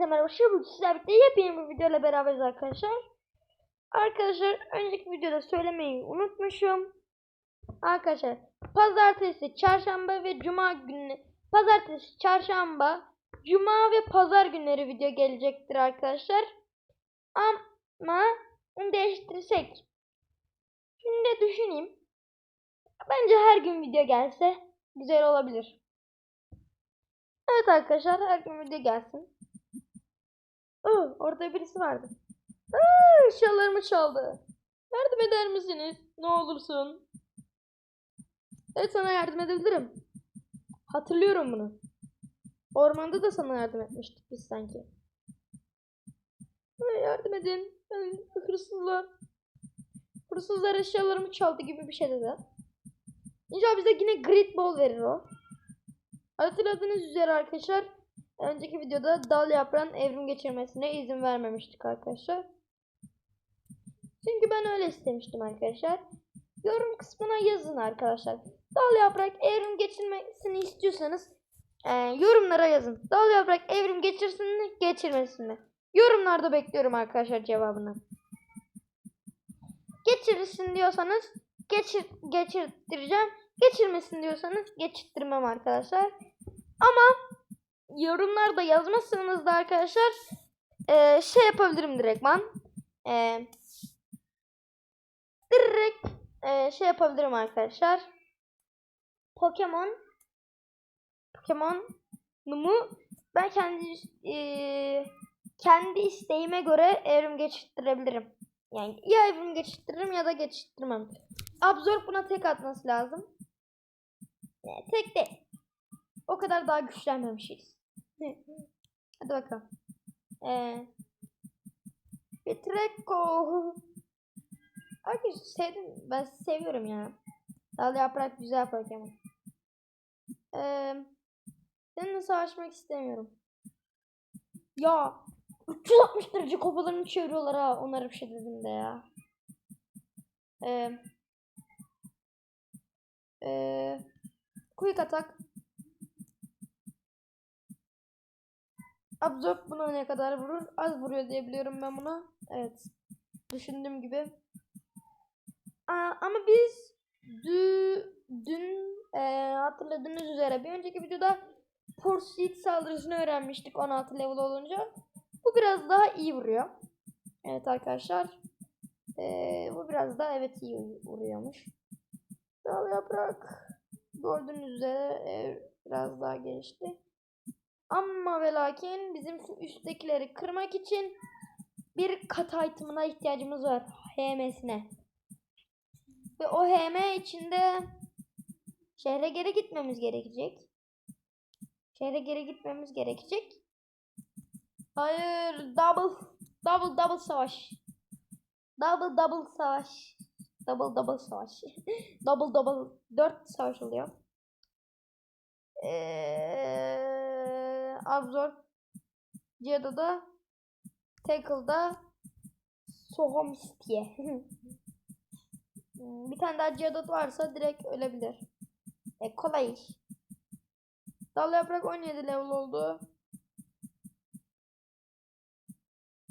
Hepinize merhaba. Şimdi sizlerle birlikte yepyeni bir videoyla beraberiz arkadaşlar. Arkadaşlar önceki videoda söylemeyi unutmuşum. Arkadaşlar pazartesi, çarşamba ve cuma günü pazartesi, çarşamba, cuma ve pazar günleri video gelecektir arkadaşlar. Ama onu değiştirsek. Şimdi de düşüneyim. Bence her gün video gelse güzel olabilir. Evet arkadaşlar her gün video gelsin. Aa, orada birisi vardı. Aa, eşyalarımı çaldı. Yardım eder misiniz? Ne olursun. Evet sana yardım edebilirim. Hatırlıyorum bunu. Ormanda da sana yardım etmiştik biz sanki. Ha, yardım edin. Ben hırsızlar. Hırsızlar eşyalarımı çaldı gibi bir şey dedi. İnşallah bize yine Great Ball verir o. Hatırladığınız üzere arkadaşlar önceki videoda dal yaprağın evrim geçirmesine izin vermemiştik arkadaşlar. Çünkü ben öyle istemiştim arkadaşlar. Yorum kısmına yazın arkadaşlar. Dal yaprak evrim geçirmesini istiyorsanız e, yorumlara yazın. Dal yaprak evrim geçirsin mi geçirmesin mi? Yorumlarda bekliyorum arkadaşlar cevabını. Geçirirsin diyorsanız geçir geçirtireceğim. Geçirmesin diyorsanız geçirttirmem arkadaşlar. Ama yorumlarda yazmazsanız da arkadaşlar eee, şey yapabilirim direktman. Eee direkt eee, şey yapabilirim arkadaşlar. Pokemon Pokemon mu ben kendi eee, kendi isteğime göre evrim geçirttirebilirim. Yani ya evrim geçirttiririm ya da geçirttirmem. Absorb buna tek atması lazım. Yani tek değil. O kadar daha güçlenmemişiz. Hadi bakalım. Ee, Betreko. Arkadaşlar sevdim. Ben seviyorum ya. Dal yaprak güzel Pokemon. Ee, seninle savaşmak istemiyorum. Ya 360 derece kafalarını çeviriyorlar ha. Onlara bir şey dedim de ya. Ee, ee, quick atak. Absorb buna ne kadar vurur? Az vuruyor diye biliyorum ben buna. Evet. Düşündüğüm gibi. Aa, ama biz dü, dün e, hatırladığınız üzere bir önceki videoda Pursuit saldırısını öğrenmiştik 16 level olunca. Bu biraz daha iyi vuruyor. Evet arkadaşlar. Ee, bu biraz daha evet iyi vuruyormuş. Dal yaprak. Gördüğünüz üzere e, biraz daha gelişti. Ama ve lakin bizim şu üsttekileri kırmak için bir kat item'ına ihtiyacımız var. HM'sine. Ve o HM içinde şehre geri gitmemiz gerekecek. Şehre geri gitmemiz gerekecek. Hayır, double double double savaş. Double double savaş. Double double savaş. double double 4 savaş oluyor. Ee, Absorb Cedo'da Tackle'da Sohomstiye. bir tane daha Cedot varsa direkt ölebilir. E, kolay iş. Dal yaprak 17 level oldu.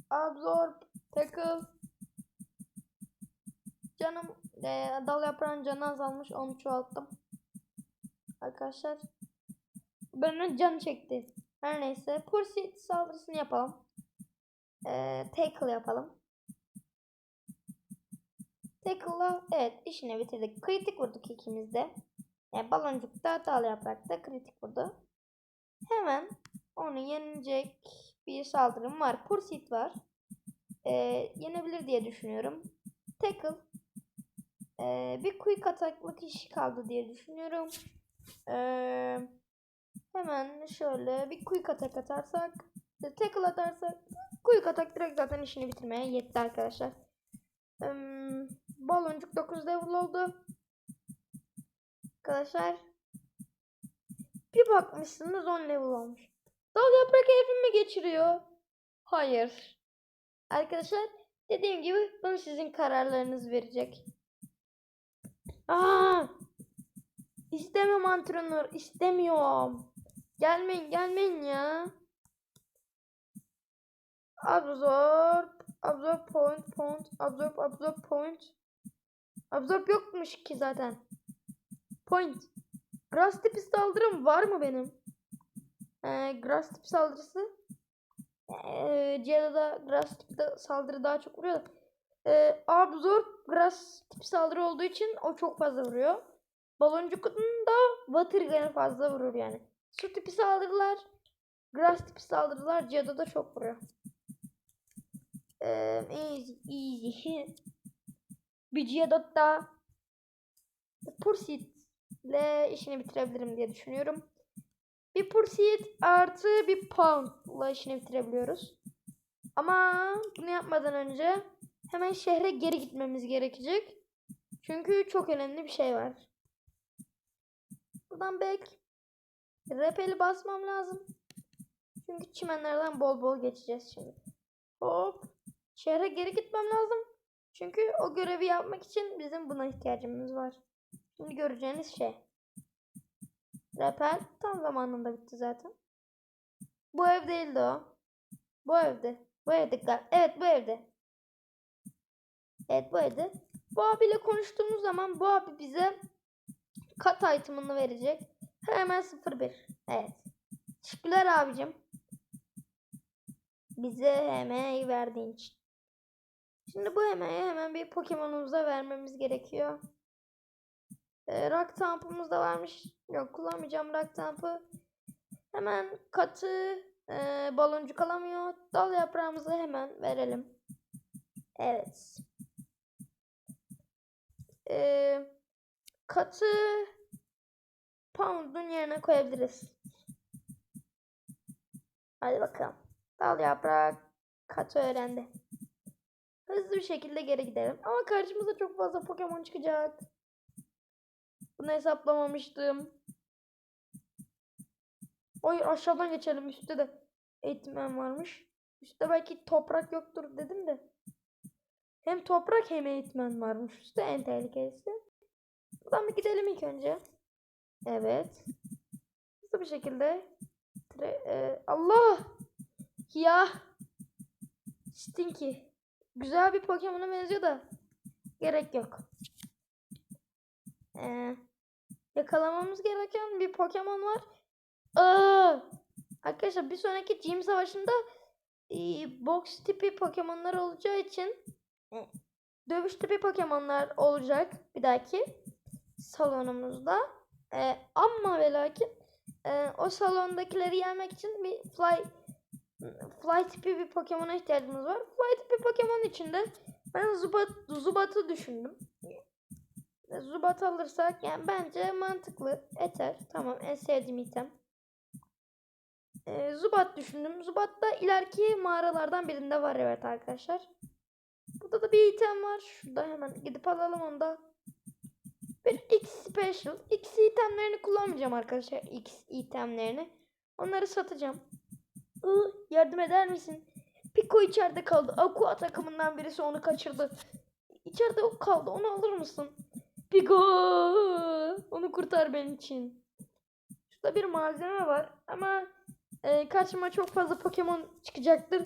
Absorb, tackle. Canım e, dal yaprağın canı azalmış onu çoğalttım. Arkadaşlar. Benim canı çekti. Her neyse. Pursuit saldırısını yapalım. E, tackle yapalım. Tackle'la evet işini bitirdik. Kritik vurduk ikimiz de. E, baloncukta dal yaprakta kritik vurdu. Hemen onu yenecek bir saldırım var. Pursuit var. E, yenebilir diye düşünüyorum. Tackle. E, bir quick ataklık işi kaldı diye düşünüyorum. E, hemen şöyle bir quick atak atarsak tackle atarsak quick atak direkt zaten işini bitirmeye yetti arkadaşlar. Hmm, baloncuk 9 level oldu. Arkadaşlar bir bakmışsınız 10 level olmuş. Dal yaprak evrimi geçiriyor. Hayır. Arkadaşlar dediğim gibi bunu sizin kararlarınız verecek. Aa! İstemiyorum antrenör. istemiyorum. Gelmeyin gelmeyin ya. Absorb. Absorb point point. Absorb absorb point. Absorb yokmuş ki zaten. Point. Grass tipi saldırım var mı benim? Ee, grass tipi saldırısı. Ee, Cia'da grass tipi saldırı daha çok vuruyor. Ee, absorb grass tipi saldırı olduğu için o çok fazla vuruyor. Baloncuk'un da water gun'ı fazla vurur yani. Su tipi saldırılar, grass tipi saldırılar Cia'da da çok vuruyor. Ee, easy, easy. Bir Cia'da Pursuit ile işini bitirebilirim diye düşünüyorum. Bir Pursuit artı bir Pound ile işini bitirebiliyoruz. Ama bunu yapmadan önce hemen şehre geri gitmemiz gerekecek. Çünkü çok önemli bir şey var. Buradan bek. Repeli basmam lazım. Çünkü çimenlerden bol bol geçeceğiz şimdi. Hop. Şehre geri gitmem lazım. Çünkü o görevi yapmak için bizim buna ihtiyacımız var. Şimdi göreceğiniz şey. Repel tam zamanında bitti zaten. Bu ev değildi o. Bu evde. Bu evde. Evet bu evde. Evet bu evde. Bu abiyle konuştuğumuz zaman bu abi bize kat item'ını verecek. Hemen 01. Evet. Teşekkürler abicim. Bize emeği verdiğin için. Şimdi bu emeği hemen bir Pokemon'umuza vermemiz gerekiyor. E, rock Tamp'ımız da varmış. Yok kullanmayacağım Rock Tamp'ı. Hemen katı e, baloncuk alamıyor. Dal yaprağımızı hemen verelim. Evet. E, katı Pound'un yerine koyabiliriz. Hadi bakalım. Dal yaprak katı öğrendi. Hızlı bir şekilde geri gidelim. Ama karşımıza çok fazla Pokemon çıkacak. Bunu hesaplamamıştım. Oy aşağıdan geçelim. Üstte de eğitmen varmış. Üstte belki toprak yoktur dedim de. Hem toprak hem eğitmen varmış. Üstte en tehlikelisi. Buradan bir gidelim ilk önce. Evet. Hızlı bir şekilde. E, Allah! Ya! Stinky. Güzel bir Pokemon'a benziyor da. Gerek yok. Ee, yakalamamız gereken bir Pokemon var. Aa! Arkadaşlar bir sonraki Gym Savaşı'nda e, box tipi Pokemon'lar olacağı için e, dövüş tipi Pokemon'lar olacak bir dahaki salonumuzda. E, ama ve lakin e, o salondakileri yenmek için bir fly fly tipi bir Pokemon'a ihtiyacımız var. Fly tipi Pokemon için de ben Zubat, Zubat'ı düşündüm. Zubat alırsak yani bence mantıklı. Eter. Tamam en sevdiğim item. Ee, Zubat düşündüm. Zubat da ileriki mağaralardan birinde var evet arkadaşlar. Burada da bir item var. Şurada hemen gidip alalım onu da. Bir X Special. X itemlerini kullanmayacağım arkadaşlar. X itemlerini. Onları satacağım. Iı, yardım eder misin? Pico içeride kaldı. Aqua takımından birisi onu kaçırdı. İçeride o kaldı. Onu alır mısın? Pico! Onu kurtar benim için. Şurada bir malzeme var ama e, karşıma çok fazla Pokemon çıkacaktır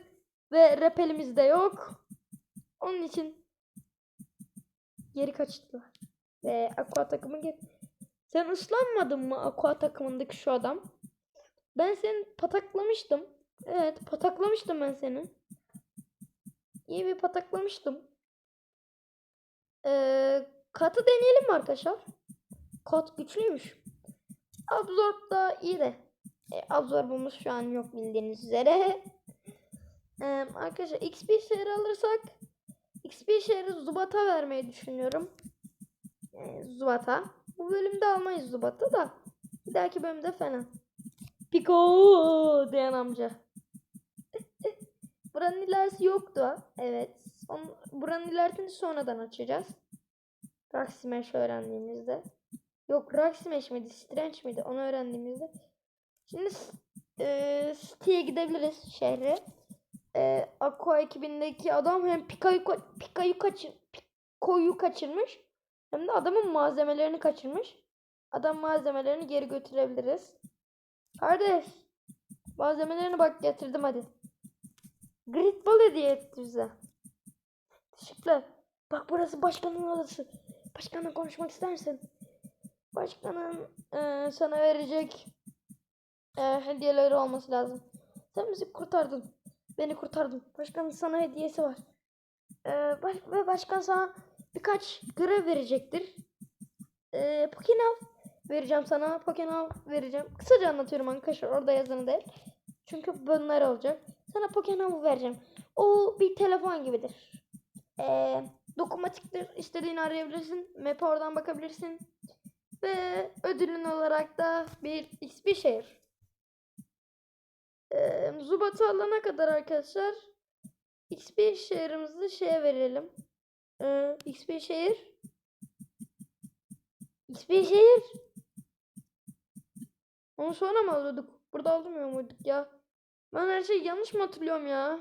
ve repelimiz de yok. Onun için geri kaçtılar. Ve Aqua takımı geri. Sen ıslanmadın mı Aqua takımındaki şu adam? Ben seni pataklamıştım. Evet pataklamıştım ben seni. İyi bir pataklamıştım. Ee, katı deneyelim mi arkadaşlar? Kat güçlüymüş. Absorb da iyi de. E, absorbumuz şu an yok bildiğiniz üzere. Ee, arkadaşlar XP şehri alırsak XP şehri Zubat'a vermeyi düşünüyorum. Ee, Zubat'a. Bu bölümde almayız Zubat'ı da. Bir dahaki bölümde falan. Piko diyen amca. Buranın ilerisi yoktu. Evet. Onu, buranın ilerisini sonradan açacağız. Smash öğrendiğimizde. Yok Smash miydi? Strange miydi? Onu öğrendiğimizde. Şimdi e, City'ye gidebiliriz şehre. E, Aqua ekibindeki adam hem Pikachu, ka- Pikachu kaçır, Piko'yu kaçırmış. Hem de adamın malzemelerini kaçırmış. Adam malzemelerini geri götürebiliriz. Kardeş. Malzemelerini bak getirdim hadi. Great Ball hediye etti bize. Teşekkürler. Bak burası başkanın odası. Başkanla konuşmak ister misin? Başkanın eee, sana verecek eee, hediyeleri olması lazım. Sen bizi kurtardın. Beni kurtardın. Başkanın sana hediyesi var. Eee, baş, ve başkan sana birkaç görev verecektir. Eee Pokinav vereceğim sana. Pokinav vereceğim. Kısaca anlatıyorum arkadaşlar. Orada yazanı değil. Çünkü bunlar olacak. Sana Pokémon'u vereceğim. O bir telefon gibidir. Ee, dokunmatiktir. İstediğini arayabilirsin. Map'e oradan bakabilirsin. Ve ödülün olarak da bir XP şehir. Ee, Zubat'ı alana kadar arkadaşlar XP şehrimizi şeye verelim. Ee, XP şehir. XP şehir. Onu sonra mı alıyorduk? Burada almıyor muyduk ya? Ben her şeyi yanlış mı hatırlıyorum ya?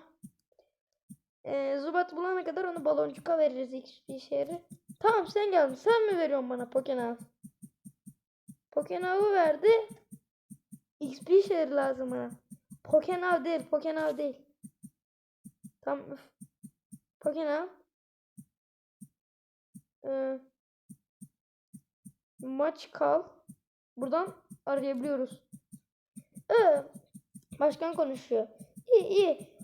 Ee, Zubat bulana kadar onu baloncuka veririz XP şehri. Tamam sen geldin. Sen mi veriyorsun bana Pokenav? Pokenav'ı verdi. XP şehri lazım bana. Pokenav değil. Pokenav değil. Tamam. Pokenav. Ee, maç kal. Buradan arayabiliyoruz. Ee, başkan konuşuyor. İyi iyi.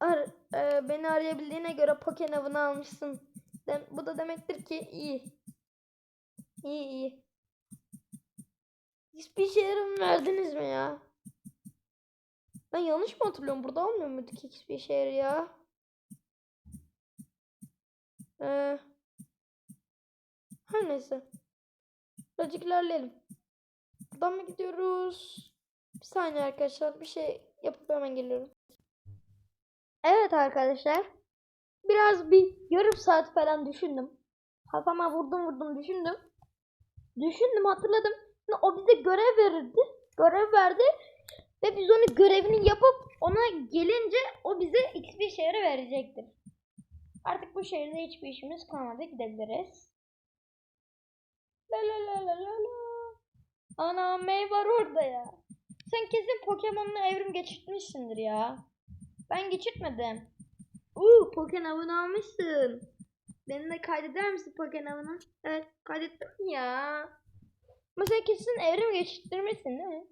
Ar, e, beni arayabildiğine göre Pokenav'ını almışsın. Dem- bu da demektir ki iyi. İyi iyi. Hiçbir şehrim verdiniz mi ya? Ben yanlış mı hatırlıyorum? Burada olmuyor muydu ki hiçbir şehir ya? Ee, her neyse. Birazcık ilerleyelim. Buradan mı gidiyoruz? Bir saniye arkadaşlar. Bir şey yapıp hemen geliyorum. Evet arkadaşlar. Biraz bir yarım saat falan düşündüm. Kafama vurdum vurdum düşündüm. Düşündüm hatırladım. Şimdi O bize görev verirdi. Görev verdi. Ve biz onun görevini yapıp ona gelince o bize XP şehri verecektir. Artık bu şehirde hiçbir işimiz kalmadı. Gidebiliriz. La la la la la la. Ana May var orada ya. Sen kesin Pokemon'la evrim geçirtmişsindir ya. Ben geçirtmedim. Uuu Pokemon'u almışsın. Beni de kaydeder misin Pokemon'u? Evet kaydettim ya. Ama sen kesin evrim geçirttirmişsin değil mi?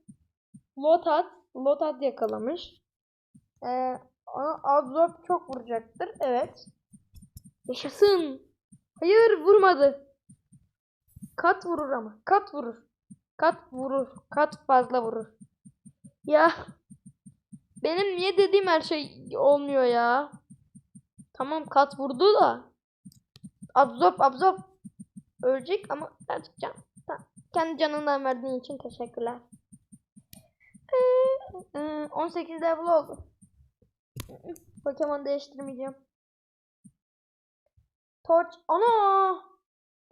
Lotat. Lotat yakalamış. Ee, ona Absorb çok vuracaktır. Evet. Yaşasın. Hayır vurmadı. Kat vurur ama. Kat vurur. Kat vurur. Kat fazla vurur. Ya. Benim niye dediğim her şey olmuyor ya. Tamam kat vurdu da. Absorb absorb. Ölecek ama can. Tamam. Kendi canından verdiğin için teşekkürler. Ee, e, 18 level oldu. Pokemon değiştirmeyeceğim. Torch. Ana!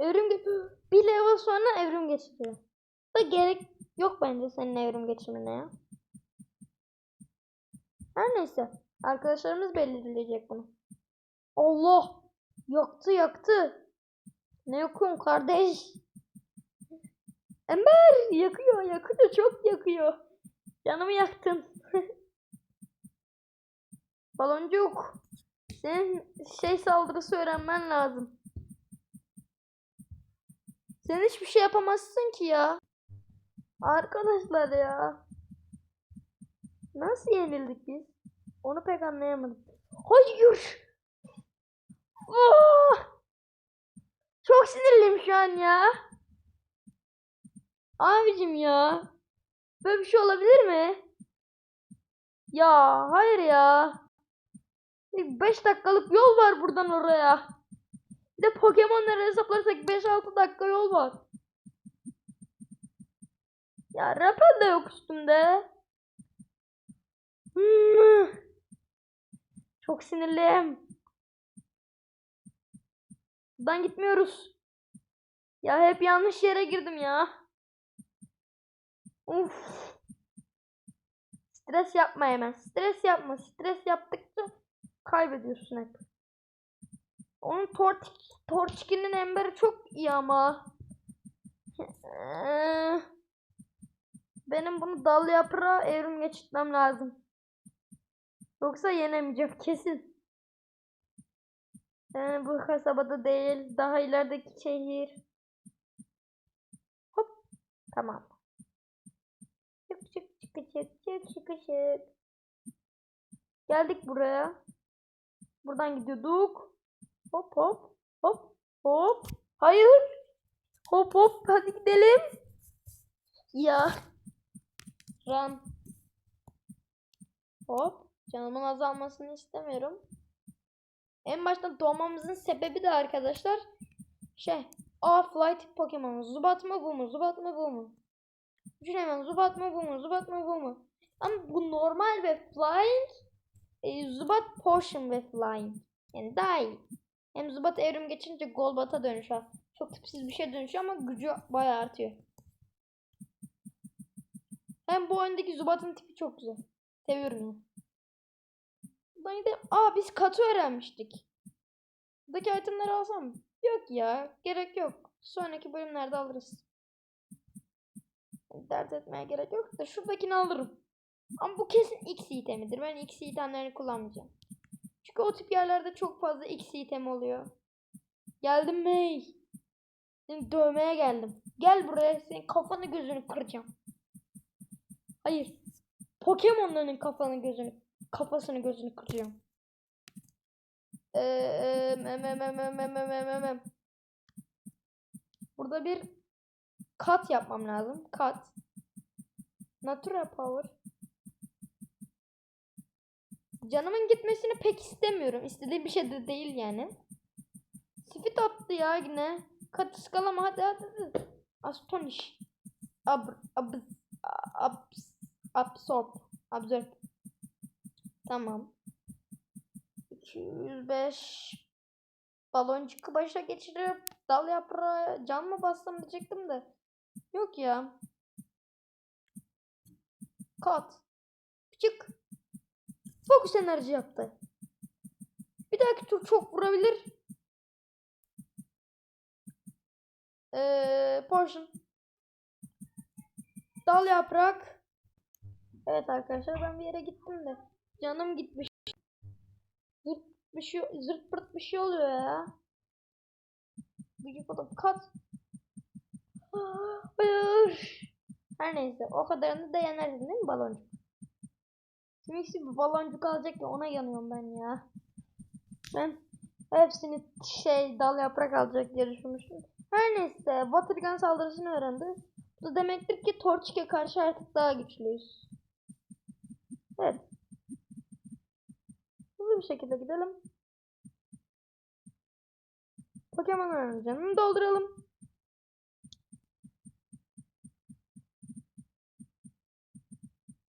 Evrim ge- bir level sonra evrim geçiriyor. Da gerek yok bence senin evrim geçirmene ya. Her neyse. Arkadaşlarımız belirleyecek bunu. Allah! Yaktı yaktı. Ne yakıyorsun kardeş? Ember yakıyor yakıyor çok yakıyor. Canımı yaktın. Baloncuk. Senin şey saldırısı öğrenmen lazım. Sen hiçbir şey yapamazsın ki ya. Arkadaşlar ya. Nasıl yenildik biz? Onu pek anlayamadım. Hayır. Ah! Çok sinirliyim şu an ya. Abicim ya. Böyle bir şey olabilir mi? Ya hayır ya. 5 dakikalık yol var buradan oraya. Bir de Pokemon'ları hesaplarsak 5-6 dakika yol var. Ya Rapel de yok üstümde. Hmm. Çok sinirliyim. Buradan gitmiyoruz. Ya hep yanlış yere girdim ya. Uf. Stres yapma hemen. Stres yapma. Stres yaptıkça kaybediyorsun hep. Onun Tortik, Torchikin'in emberi çok iyi ama. Benim bunu dal yaprağa evrim geçirtmem lazım. Yoksa yenemeyeceğim kesin. Yani bu kasabada değil. Daha ilerideki şehir. Hop. Tamam. Çık çık çık çık çık çık çık. Geldik buraya. Buradan gidiyorduk. Hop hop hop hop. Hayır. Hop hop hadi gidelim. Ya. Run. Hop. Canımın azalmasını istemiyorum. En başta doğmamızın sebebi de arkadaşlar şey Off-Light Pokemon. Zubat mı bu mu? Zubat mı bu mu? Düşün hemen Zubat mı bu mu? Zubat mı bu mu? Ama bu normal ve Flying e, Zubat Potion ve Flying. Yani daha iyi. Hem Zubat evrim geçince Golbat'a dönüşüyor. Çok tipsiz bir şey dönüşüyor ama gücü bayağı artıyor. Hem bu oyundaki Zubat'ın tipi çok güzel. Seviyorum ya. Buradan gidelim. Aa biz katı öğrenmiştik. Buradaki itemleri alsam? Yok ya. Gerek yok. Sonraki bölümlerde alırız. Dert etmeye gerek yok da şuradakini alırım. Ama bu kesin X itemidir. Ben X itemlerini kullanmayacağım. Çünkü o tip yerlerde çok fazla X item oluyor. Geldim May. Seni dövmeye geldim. Gel buraya senin kafanı gözünü kıracağım. Hayır. Pokemon'ların kafanı gözünü kafasını gözünü kıracağım. Ee. Burada bir kat yapmam lazım. Kat. Natura power. Canımın gitmesini pek istemiyorum. İstediğim bir şey de değil yani. Sifit attı ya yine. Kat ıskalama hadi hadi. hadi. Astonish. Ab, ab, ab, absorb. Absorb. Tamam. 205 baloncuk başa geçirip dal yaprağı can mı bassam diyecektim de. Yok ya. Kat. Küçük. Fokus enerji yaptı. Bir dahaki tur çok vurabilir. Ee, portion. Dal yaprak. Evet arkadaşlar ben bir yere gittim de. Canım gitmiş. Zırt bir şey, zırt pırt bir şey oluyor ya. Gıcık oldum. Kat. Hayır. Her neyse o kadarını da yenersin değil mi baloncuk? Kimisi bir baloncuk alacak ya ona yanıyorum ben ya. Ben hepsini şey dal yaprak alacak diye düşünmüştüm. Her neyse Watergun saldırısını öğrendi. Bu da demektir ki Torchik'e karşı artık daha güçlüyüz. Evet. Hızlı bir şekilde gidelim. Pokemon öğreneceğim. Dolduralım.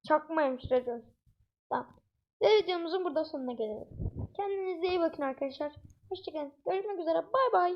Çakmaymış Recep. Tamam. Ve videomuzun burada sonuna gelelim. Kendinize iyi bakın arkadaşlar. Hoşçakalın. Görüşmek üzere. Bay bay.